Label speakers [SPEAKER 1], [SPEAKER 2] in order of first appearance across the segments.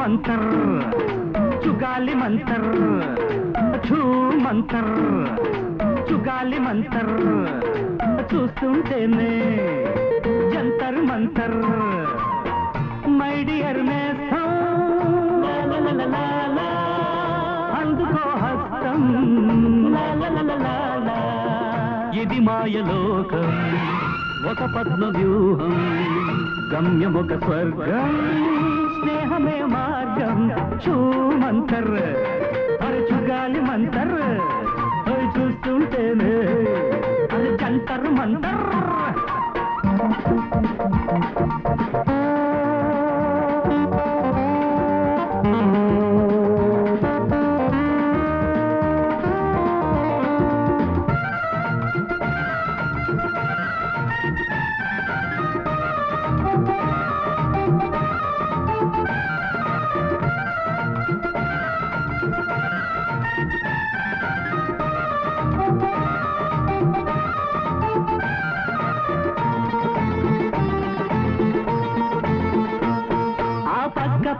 [SPEAKER 1] మంతర్ చుగాలి మంతర్ చూ మంతర్ చుగాలి మంతర్ చూస్తుంటేనే జంతర్ మంతర్. మై డియర్ నేస్తం అందుకో హస్తం. ఇది మాయలోకం ఒక పద్మ వ్యూహం గమ్యం ఒక స్వర్గం స్నేహమే మార్గం చూ మంతర్ అరచుగాలి మంతర్ అవి చూస్తుంటేనే అది జంతర్ మంతర్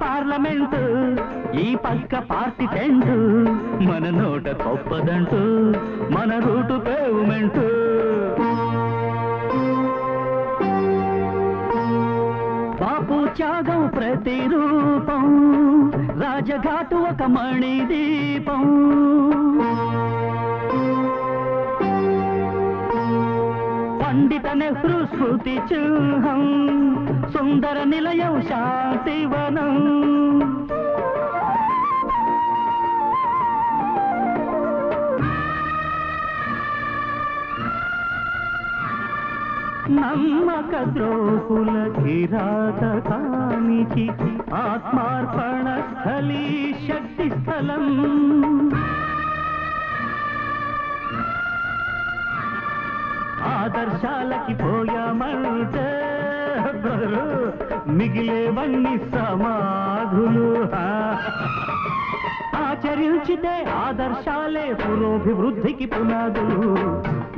[SPEAKER 1] పార్లమెంటు ఈ పక్క పార్టీ టెంట్ మన నోట గొప్పదంటూ మన రూటు పేవుమెంటు. త్యాగం ప్రతిరూపం రాజఘాటు ఒక మణి దీపం పండిత నెహ్రూ స్మృతి చిహ్నం సుందర నిలయం శాంతివనం. నమ్మక ద్రోహుల కిరాతకానికి ఆత్మార్పణ స్థలీ శక్తి స్థలం ఆదర్శాలకి పోయామంటే మిగిలేవన్నీ సమాధులు ఆచరించితే ఆదర్శాలే పురోభివృద్ధికి పునాదులు.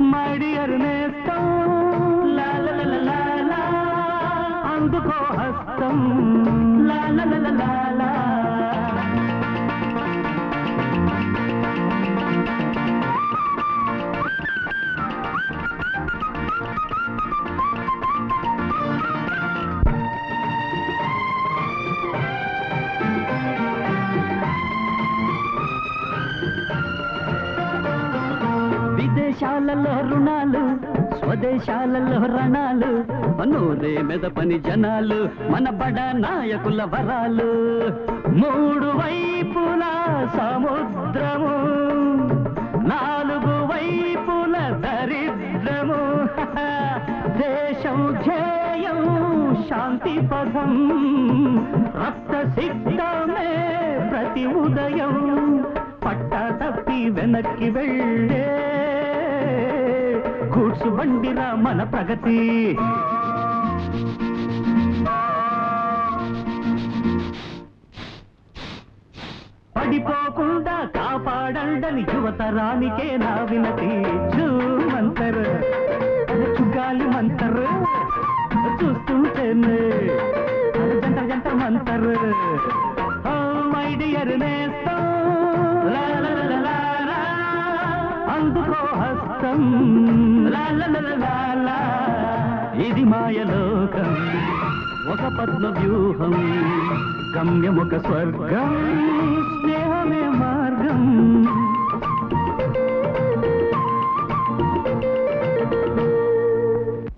[SPEAKER 1] మడియరు నేస్తం అందుకో హస్తం స్వదేశాలలో రుణాలు స్వదేశాలలో రణాలు నూరే మెద పని జనాలు మన బడ నాయకుల వరాలు. మూడు వైపుల సముద్రము నాలుగు వైపుల దరిద్రము. దేశం ధ్యేయం శాంతి పదం రక్త సిద్ధమే ప్రతి ఉదయం. పట్ట తప్పి వెనక్కి వెళ్ళే గూడ్సు బండిరా మన ప్రగతి. పడిపోకుండా కాపాడండని యువతరానికే నా వినతి. మంతర్ చుగాలి మంతర్ చూస్తుంటేనే. అది జంట మంతరు. హస్తం ఇది మాయలోకం ఒక పద్మ వ్యూహం గమ్యం ఒక స్వర్గం.